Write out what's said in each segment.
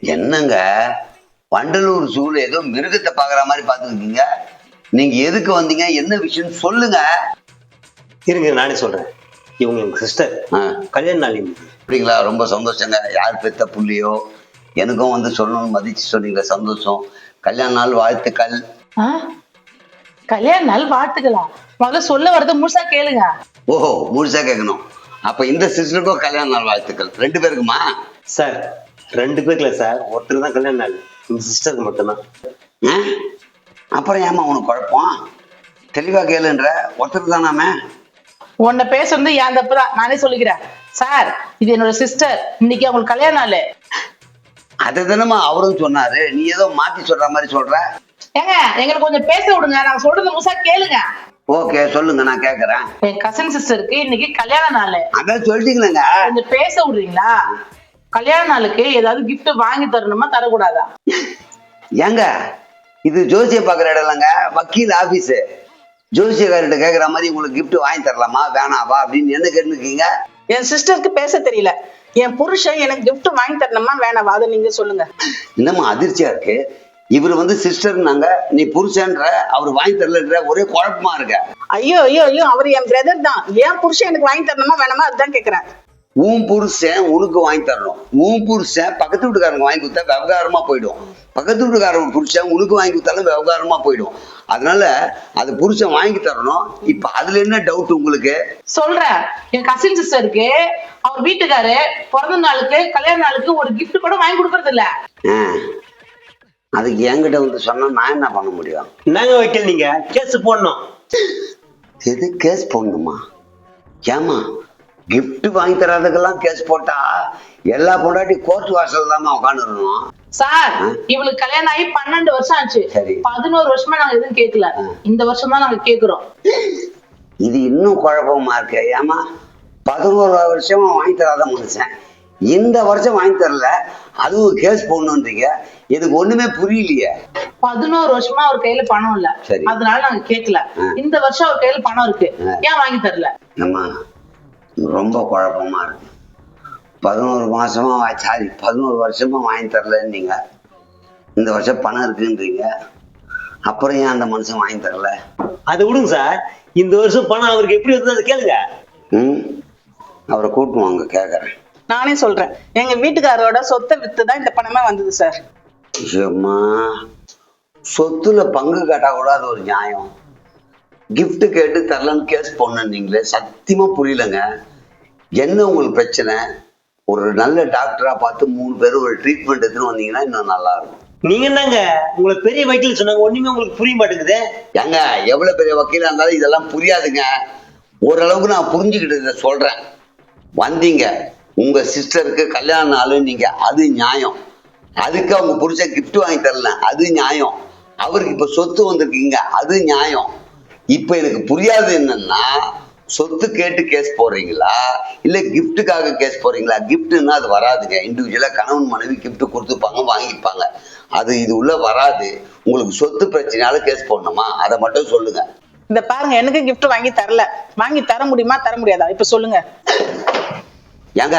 என்னங்க? வண்டலூர் ஜூல ஏதோ மிருகத்தை பாக்குற மாதிரி பாத்துருக்கீங்க நீங்க எதுக்கு வந்தீங்க? என்ன விஷயம் சொல்லுங்க. இருங்க நானே சொல்றேன். இவங்க எங்க சிஸ்டர் கல்யாண நாள். அப்படிங்களா? ரொம்ப சந்தோஷங்க. யார் பெத்த புள்ளியோ? எனக்கும் வந்து சொல்லணும்னு மதிச்சு சொன்னீங்க சந்தோஷம். கல்யாண நாள் வாழ்த்துக்கள். ஆ? கல்யாண நாள் வாழ்த்துக்களா முதல்ல சொல்ல வரத முழுசா கேளுங்க. ஓஹோ முழுசா கேட்கணும் அப்ப இந்த சிஸ்டருக்கும் கல்யாண நாள் வாழ்த்துக்கள். ரெண்டு பேருக்குமா? சார் ரெண்டு பேர்ல சார். ஒருத்தர் தான் கல்யாண நாள். எங்க சிஸ்டருக்கு மட்டும்தான். ஆ? அப்புறம் ஏமா உனக்கு குழப்பம்? தெளிவா கேளுன்ற. ஒருத்தர் தானாமே. உன்னை பேசுறது என் தப்பு தான் நானே சொல்லிக்கிறேன். சார் இது என்னோட சிஸ்டர். இன்னைக்கு அவங்களுக்கு கல்யாண நாள். அதை தானமா அவரும் சொன்னாரு. நீ ஏதோ மாத்தி சொல்ற மாதிரி சொல்ற. ஏங்க எங்களுக்கு கொஞ்சம் பேச விடுங்க நான் சொல்றது முழுசா கேளுங்க. ஓகே சொல்லுங்க நான் கேக்குறேன். என் கசின் சிஸ்டருக்கு இன்னைக்கு கல்யாண நாள். அதான் சொல்லிட்டீங்களேங்க. கொஞ்சம் பேச விடுறீங்களா? கல்யாண நாளுக்கு ஏதாவது gift வாங்கி தரணுமா தரக்கூடாதா? ஏங்க இது ஜோசிய பாக்குற இடம் இல்லைங்க வக்கீல் ஆபீஸ். ஜோசியக்கார்கிட்ட கேக்குற மாதிரி உங்களுக்கு gift வாங்கி தரலாமா வேணாவா அப்படின்னு என்ன கேட்டுருக்கீங்க? என் சிஸ்டருக்கு பேச தெரியல. என் புருஷன் எனக்கு gift வாங்கி தரணுமா வேணாவா அதை நீங்க சொல்லுங்க. என்னம்மா அதிர்ச்சியா இருக்கு? இவர் வந்து சிஸ்டர்னாங்க நீ புருஷன்ற அவர் வாங்கி தரலன்ற ஒரே குழப்பமா இருக்க. ஐயோ ஐயோ ஐயோ அவர் என் பிரதர் தான். என் புருஷன் எனக்கு வாங்கி தரணுமா வேணாமா? அதுதான் கேக்குறேன். உன் புருஷன் உனக்கு வாங்கி தரணும். உன் புருஷன் பக்கத்து வீட்டுக்காரங்க வாங்கி கொடுத்தா விவகாரமா போயிடும். பக்கத்து வீட்டுக்காரங்க புருஷன் உனக்கு வாங்கி கொடுத்தாலும் விவகாரமா போயிடும். அதனால அது புருஷன் வாங்கி தரணும். இப்ப அதுல என்ன டவுட் உங்களுக்கு? சொல்றேன். என் கசின் சிஸ்டருக்கு அவர் வீட்டுக்காரு பிறந்த நாளுக்கு கல்யாண நாளுக்கு ஒரு gift கூட வாங்கி கொடுக்கறது இல்ல. அதுக்கு என்கிட்ட வந்து சொன்னா நான் என்ன பண்ண முடியும்? நாங்க வைக்கல நீங்க? கேஸ் போடணும். எது கேஸ் போடணுமா? ஏமா gift வாங்கி தராதுக்கெல்லாம் கேஸ் போட்டா எல்லா பொண்டாட்டி கோர்ட் வாசல் தான் உட்காந்துருக்கணும் சார் இவளுக்கு கல்யாணம் ஆகி பன்னெண்டு வருஷம் ஆச்சு. சரி. பதினோரு வருஷமா நாங்க எதுவும் கேட்கல இந்த வருஷம் தான் நாங்க கேக்குறோம். இது இன்னும் குழப்பமா இருக்கு. ஏமா பதினோரு வருஷமா வாங்கி தராத மனுஷன். இந்த வருஷம் வாங்கி தரல. அதுவும் கேஸ் போடணுன்றீங்க. எனக்கு ஒண்ணுமே புரியலையே. பதினோரு வருஷமா அவர் கையில பணம் இல்ல. சரி. அதனால நாங்க கேட்கல. இந்த வருஷம் அவர் கையில பணம் இருக்கு. ஏன் வாங்கி தரல? அம்மா ரொம்ப குழப்பமா இருக்கு. பதினோரு மாசமா சாரி பதினோரு வருஷமா வாங்கி தரலன்னீங்க. இந்த வருஷம் பணம் இருக்குன்றீங்க. அப்புறம் ஏன் அந்த மனுஷன் வாங்கி தரல? அதை விடுங்க சார். இந்த வருஷம் பணம் அவருக்கு எப்படி அதை கேளுங்க. ம்? அவரை கூட்டு வாங்க கேட்குறேன் நானே சொல்றேன். எங்க வீட்டுக்காரோட சொத்தை வித்து தான் இந்த பணமே வந்தது சார் அம்மா சொத்துல பங்கு கேட்டா கூட அது ஒரு நியாயம். gift கேட்டு தரலன்னு கேஸ் போனீங்களே சத்தியமா புரியலங்க. என்ன உங்களுக்கு பிரச்சனை? ஒரு நல்ல டாக்டரா பார்த்து மூணு பேரும் ஒரு ட்ரீட்மெண்ட் எடுத்துன்னு வந்தீங்கன்னா இன்னும் நல்லா இருக்கும். நீங்க என்னங்க? உங்களை பெரிய வக்கீல் சொன்னாங்க ஒண்ணுமே உங்களுக்கு புரிய மாட்டேங்குதே. ஏங்க எவ்வளவு பெரிய வக்கீலா இருந்தாலும் இதெல்லாம் புரியாதுங்க. ஓரளவுக்கு நான் புரிஞ்சுக்கிட்டு சொல்றேன். வந்தீங்க. உங்க சிஸ்டருக்கு கல்யாண நாள் நீங்க அது நியாயம். அதுக்கு அவங்க புருஷன் கிஃப்ட் வாங்கி தரல அது நியாயம். அவருக்கு இப்ப சொத்து வந்திருக்கீங்க அது நியாயம். இப்ப எனக்கு புரியாது என்னன்னா சொத்து கேட்டு கேஸ் போடுறீங்களா? இல்லை கிஃப்ட்டுக்காக கேஸ் போடுறீங்களா? கிஃப்ட்டுன்னா அது வராதுங்க. இண்டிவிஜுவலாக கணவன் மனைவி கிஃப்ட் கொடுத்துப்பாங்க வாங்கிப்பாங்க. அது இது உள்ள வராது. உங்களுக்கு சொத்து பிரச்சனையால கேஸ் போடணுமா? அதை மட்டும் சொல்லுங்க. இந்த பாருங்க எனக்கு கிஃப்ட் வாங்கி தரல. வாங்கி தர முடியுமா? தர முடியாதா? இப்ப சொல்லுங்க. ஏங்க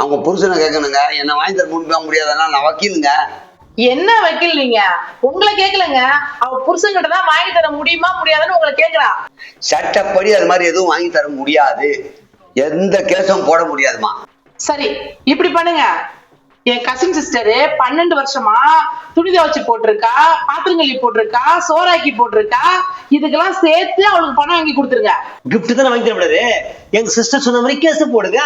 அவங்க புருஷனை கேட்கணுங்க. என்ன வாங்கி தர முடியுமா முடியாதுன்னா நான் வக்கீலுங்க. என்ன வக்கீல் நீங்க? உங்களை கேக்கலங்க அவ புருஷன்கிட்ட தான் வாங்கி தர முடியுமா முடியாதுன்னு உங்களை கேக்குறா சட்டப்படி அது மாதிரி எதுவும் வாங்கி தர முடியாது. எந்த கேஸும் போட முடியாதுமா சரி இப்படி பண்ணுங்க. என் கசின் சிஸ்டரு பன்னெண்டு வருஷமா துணி துவைச்சு போட்டிருக்கா பாத்திரம் கழுவி போட்டிருக்கா சோறாக்கி போட்டிருக்கா இதுக்கெல்லாம் சேர்த்து அவளுக்கு பணம் வாங்கி கொடுத்துருங்க. gift தானே வாங்கி தர முடியாது எங்க சிஸ்டர் சொன்ன மாதிரி கேஸ் போடுங்க.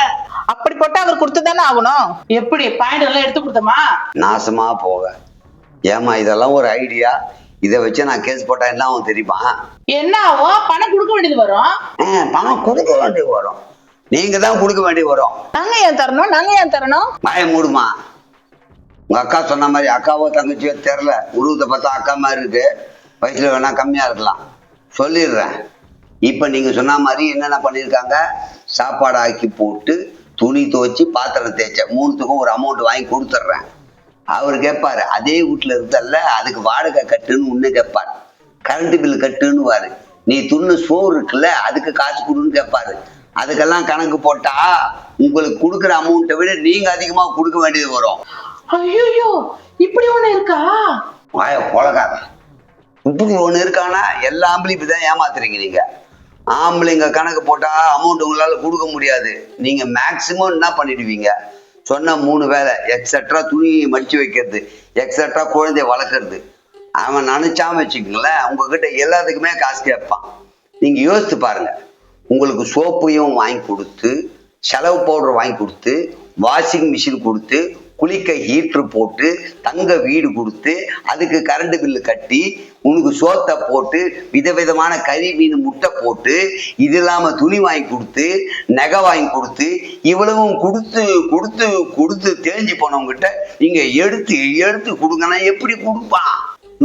அப்படி போட்டா அவர் கொடுத்து தானே ஆகணும்? எப்படி? பாயிண்ட் எல்லாம் எடுத்து கொடுத்தோமா? நாசமா போக. ஏமா இதெல்லாம் ஒரு ஐடியா இதை வச்சு நான் கேஸ் போட்டா என்ன ஆகும் தெரியுமா? என்ன ஆகும்? பணம் கொடுக்க வேண்டியது வரும். பணம் கொடுக்க வேண்டி வரும். நீங்க தான் கொடுக்க வேண்டி வரும். நாங்க ஏன் தரணும்? நாங்க ஏன் தரணும்? வாய மூடுமா? உங்க அக்கா சொன்ன மாதிரி அக்காவோ தங்கச்சியோ தெரில உருவத்தை பார்த்தா அக்கா மாதிரி இருக்கு. வயசுல வேணா கம்மியா இருக்கலாம். சொல்லிடுறேன். இப்ப நீங்க சொன்ன மாதிரி என்னென்ன பண்ணியிருக்காங்க? சாப்பாடு ஆக்கி போட்டு துணி துவைச்சி பாத்திரம் தேய்ச்ச மூணுத்துக்கும் ஒரு அமௌண்ட் வாங்கி கொடுத்துட்றேன். அவர் கேட்பாரு அதே வீட்டுல இருந்தல்ல அதுக்கு வாடகை கட்டுன்னு உன்ன கேட்பார் கரண்ட் பில் கட்டுன்னு வாரு நீ துண்ணு சோறு இருக்குல்ல அதுக்கு காசு கொடுன்னு கேட்பாரு அதுக்கெல்லாம் கணக்கு போட்டா உங்களுக்கு கொடுக்குற அமௌண்ட்டை விட நீங்க அதிகமா கொடுக்க வேண்டியது வரும். ஐயோ இப்படி ஒண்ணு இருக்கா? வாய கொலகாத இப்படி ஒண்ணு இருக்கானா எல்லா ஆம்பளையும் இப்படிதான் ஏமாத்துறீங்க நீங்க ஆம்பளைங்க கணக்கு போட்டா அமௌண்ட் உங்களால கொடுக்க முடியாது. நீங்க மேக்சிமம் என்ன பண்ணிடுவீங்க? சொன்ன மூணு வேலை எக்ஸட்ரா துணி மடிச்சு வைக்கிறது எக்ஸட்ரா குழந்தைய வளர்க்கறது. அவன் நினைச்சாம வச்சுக்கங்களேன் உங்ககிட்ட எல்லாத்துக்குமே காசு கேட்பான். நீங்க யோசித்து பாருங்க. உங்களுக்கு சோப்பையும் வாங்கி கொடுத்து செலவு பவுடர் வாங்கி கொடுத்து வாஷிங் மிஷின் கொடுத்து குளிக்க ஹீட்ரு போட்டு தங்க வீடு கொடுத்து அதுக்கு கரண்ட் பில்லு கட்டி உனக்கு சோத்தை போட்டு விதவிதமான கறி மீன் முட்டை போட்டு இது இல்லாம துணி வாங்கி கொடுத்து நகை வாங்கி கொடுத்து இவ்வளவும் கொடுத்து கொடுத்து கொடுத்து தேஞ்சு போனவங்ககிட்ட நீங்க எடுத்து எடுத்து கொடுங்கன்னா எப்படி கொடுப்பான்?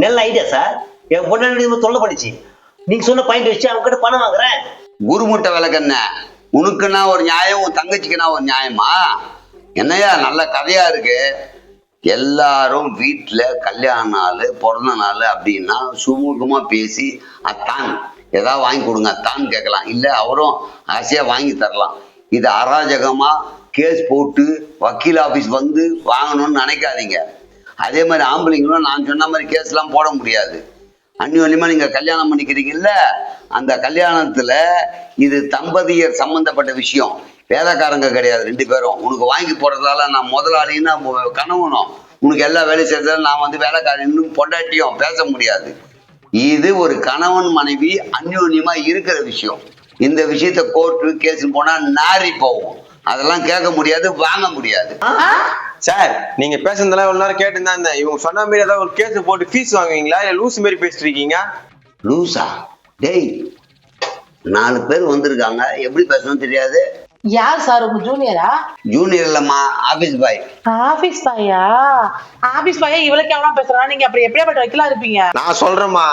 நல்ல ஐடியா சார் என் பொண்ணு தொல்லை பண்ணிச்சு. நீங்க சொன்ன பாயிண்ட் வச்சு அவங்க கிட்ட பணம் வாங்குறேன். குருமுட்டை விளக்கண்ண உனக்குன்னா ஒரு நியாயம் உன் தங்கச்சிக்குன்னா ஒரு நியாயமா? என்னையா நல்ல கதையா இருக்கு. எல்லாரும் வீட்டில் கல்யாண நாள் பிறந்த நாள் அப்படின்னா சுமூகமா பேசி அத்தான் ஏதாவது வாங்கி கொடுங்க அத்தான் கேட்கலாம். இல்லை அவரும் ஆசையாக வாங்கி தரலாம். இது அராஜகமா கேஸ் போட்டு வக்கீல் ஆஃபீஸ் வந்து வாங்கணும்னு நினைக்காதீங்க. அதே மாதிரி ஆம்பளைங்களும் நான் சொன்ன மாதிரி கேஸ்லாம் போட முடியாது. அந்யோன்யமா நீங்க கல்யாணம் பண்ணிக்கிறீங்கல்ல அந்த கல்யாணத்துல இது தம்பதியர் சம்பந்தப்பட்ட விஷயம். வேலைக்காரங்க கிடையாது ரெண்டு பேரும். உனக்கு வாங்கி போடுறதால நான் முதலாளின்னா மு- கணவனும் உனக்கு எல்லா வேலையும் செய்யறதால நான் வந்து வேலைக்காரன்னு பொண்டாட்டியும் பேச முடியாது. இது ஒரு கணவன் மனைவி அந்யோன்யமா இருக்கிற விஷயம். இந்த விஷயத்த கோர்ட்டு கேஸ் போனா நாரி போகும் அதெல்லாம் கேட்க முடியாது வாங்க முடியாது. சார் நீங்க பேசுனதெல்லாம் இவ்வளவு நேரம் கேட்டு தான் இருந்தேன். இவங்க சொன்ன மாதிரி ஏதாவது ஒரு கேஸ் போட்டு ஃபீஸ் வாங்குவீங்களா? இல்ல லூஸ் மாதிரி பேசிட்டு இருக்கீங்க லூசா டேய் நாலு பேர் வந்திருக்காங்க. எப்படி பேசணும் தெரியாது. யார் சார் உங்க ஜூனியரா ஜூனியர் இல்லம்மா ஆபீஸ் பாய் ஆபீஸ் பாயா ஆபீஸ் பாயா இவ்வளவு கேவலமா பேசுறாங்க நீங்க அப்படி எப்படியாப்பட்ட வைக்கலாம் இருப்பீங்க? நான் சொல்றேம்மா.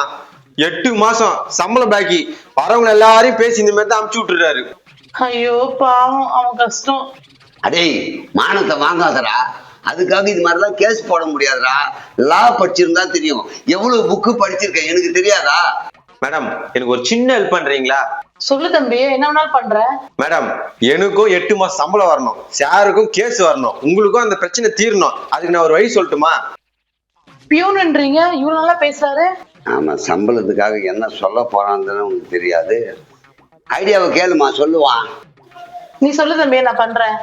எட்டு மாசம் சம்பளம் பாக்கி. வரவங்க எல்லாரையும் பேசி இந்த மாதிரி தான் அமுச்சு விட்டுறாரு. ஐயோ பாவம். அவன் கஷ்டம். அடேய் மானத்தை வாங்காதடா. அதுக்காக இது மாதிரிலாம் கேஸ் போட முடியாதுடா. லா படிச்சிருந்தா தெரியும். எவ்வளவு புக்கு படிச்சிருக்கேன் எனக்கு தெரியாதா? மேடம் எனக்கு ஒரு சின்ன ஹெல்ப் பண்றீங்களா? சொல்லு தம்பி என்ன வேணாலும் பண்ற. மேடம் எனக்கும் எட்டு மாசம் சம்பளம் வரணும். சாருக்கும் கேஸ் வரணும். உங்களுக்கும் அந்த பிரச்சனை தீரணும். அதுக்கு நான் ஒரு வழி சொல்லட்டுமா? பியூன்ன்றீங்க இவ்வளவு நல்லா பேசுறாரு. ஆமா சம்பளத்துக்காக என்ன சொல்ல போறான்னு உனக்கு தெரியாது. ஐடியாவை கேளுமா சொல்லுவான் நீ சொல்லு தம்பி நான் பண்றேன்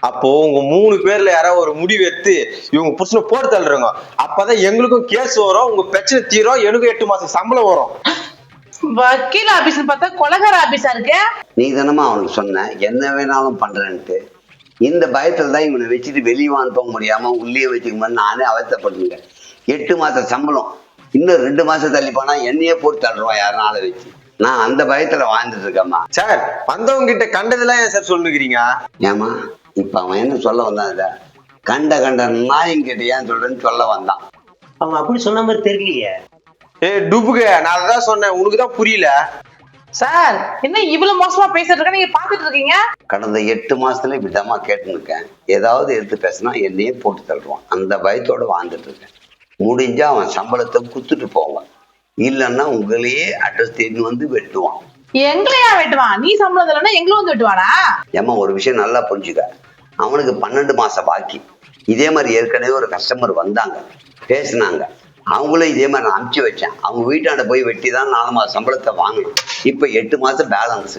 அப்போ உங்க மூணு பேர்ல யாராவது ஒரு முடிவு எடுத்து இவங்க புருஷனை போட்டு தள்ளுறங்க அப்பதான் எங்களுக்கும் கேஸ் வரும் உங்க பிரச்சனை தீரும் எனக்கும் எட்டு மாசம் சம்பளம் வரும். வக்கீல் ஆபீஸ் பார்த்தா கொலகார ஆபீஸா இருக்கு? நீ தானமா அவனுக்கு சொன்ன. என்ன வேணாலும் பண்றேன்ட்டு. இந்த பயத்துல தான் இவனை வச்சுட்டு வெளியே அனுப்ப முடியாம உள்ளே வச்சுக்கணும்னு நானே அவசரப்படுங்க எட்டு மாச சம்பளம். இன்னும் ரெண்டு மாசம் தள்ளி போனா என்னையே போட்டு தள்ளுவான் ஆளை வச்சு. நான் அந்த பயத்துல வாழ்ந்துட்டு இருக்கேம்மா. சார் வந்தவங்க கிட்ட கண்டதெல்லாம் ஏன் சார் சொல்லுகிறீங்க? ஏமா இப்ப அவன் என்ன சொல்ல வந்தான் இத? கண்ட கண்ட நாயங்கிட்ட ஏன் சொல்றேன்னு சொல்ல வந்தான். அவங்க அப்படி சொன்ன மாதிரி தெரியலையே. ஏய் டுபுக நான் அதான் சொன்னேன் உனக்கு தான் புரியல. சார் என்ன இவ்வளவு மோசமா பேசிட்டு இருக்க? நீங்க பாத்துட்டு இருக்கீங்க? கடந்த எட்டு மாசத்துல இப்படிதாம்மா கேட்டுன்னு இருக்கேன் ஏதாவது எடுத்து பேசினா என்னையே போட்டு தள்ளுவான். அந்த பயத்தோட வாழ்ந்துட்டு இருக்கேன். முடிஞ்சா அவன் சம்பளத்தை குத்துட்டு போவான் இல்லைன்னா உங்களையே அட்ரஸ் தேடி வந்து வெட்டுவான். எங்களையா வெட்டுவான்? நீ சம்பளம் இல்லைன்னா எங்களும் வந்து வெட்டுவானா? ஏம்மா ஒரு விஷயம் நல்லா புரிஞ்சுக்க. அவனுக்கு பன்னெண்டு மாசம் பாக்கி. இதே மாதிரி ஏற்கனவே ஒரு கஸ்டமர் வந்தாங்க. பேசினாங்க. அவங்களும் இதே மாதிரி நான் அனுப்பிச்சு வச்சேன். அவங்க வீட்டாண்ட போய் வெட்டி தான் நாலு மாசம் சம்பளத்தை வாங்கணும். இப்போ எட்டு மாசம் பேலன்ஸ்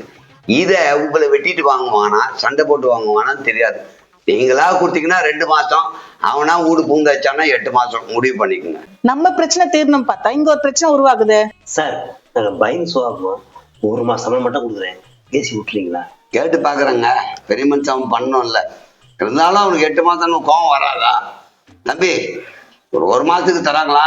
இதை உங்களை வெட்டிட்டு வாங்குவானா? சண்டை போட்டு வாங்குவானான்னு தெரியாது. நீங்களா கொடுத்தீங்கன்னா ரெண்டு மாசம். அவனா வீடு பூந்தாச்சானா எட்டு மாசம். முடிவு பண்ணிக்கோங்க. நம்ம பிரச்சனை தீரணும் பார்த்தா. இங்க ஒரு பிரச்சனை உருவாகுது. சார் நாங்க பயந்து சோகணும் ஒரு மாசம் சம்பளம் மட்டும் கொடுக்குறேன். பேசி விட்டுறீங்களா? கேட்டு பாக்குறேங்க. பெரிய மனுஷன் அவன் பண்ணோம்ல இருந்தாலும் அவனுக்கு எட்டு மாசம் கோவம் வராதா? தம்பி ஒரு ஒரு மாசத்துக்கு தராங்களா?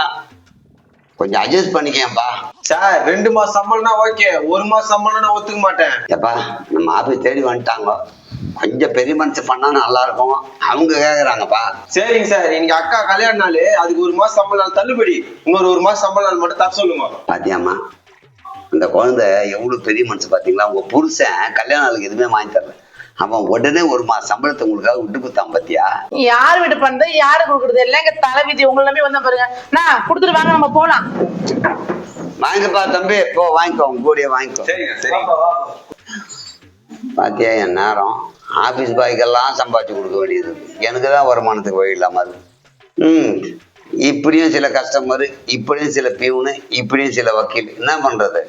கொஞ்சம் அட்ஜஸ்ட் பண்ணிக்கேன்ப்பா சார் ரெண்டு மாசம் சம்பளம்னா ஓகே ஒரு மாசம் சம்பளம் நான் ஒத்துக்க மாட்டேன். ஏப்பா நம்ம ஆஃபீஸ் தேடி வந்துட்டாங்க. கொஞ்சம் பெரிய மனுஷன் பண்ணா நல்லா இருக்கும் அவங்க கேக்குறாங்கப்பா. சரிங்க சார். இன்னைக்கு அக்கா கல்யாண நாள். அதுக்கு ஒரு மாசம் சம்பளம் நாள் தள்ளுபடி. இன்னொரு ஒரு மாசம் சம்பளம் நாள் மட்டும் தர சொல்லுங்க. பாத்தியாம்மா அந்த குழந்தை எவ்வளவு பெரிய மனுஷன் பாத்தீங்களா? உங்க புருஷன் கல்யாண நாளுக்கு எதுவுமே வாங்கி தரல. அவன் உடனே ஒரு மாசம் சம்பளத்தை உங்களுக்காக விட்டு கொடுத்தான் பாத்தியா? யார் வீடு பண்ணது யாரு கொடுக்குறது? எல்லாம் எங்க தலைவிதி உங்களை நம்பி வந்தா பாருங்க. நான் கொடுத்துட்டு வாங்க நம்ம போலாம். வாங்கிக்கப்பா தம்பி போ வாங்கிக்கோ உங்க கூடயே வாங்கிக்கோ. பாத்தியா என் நேரம். ஆஃபீஸ் பாய்க்கெல்லாம் சம்பாதிச்சு கொடுக்க வேண்டியது. எனக்கு தான் வருமானத்துக்கு வழி இல்லாமல் இருக்கு. ம் இப்படியும் சில கஸ்டமரு இப்படியும் சில பியூனு இப்படியும் சில வக்கீல். என்ன பண்ணுறது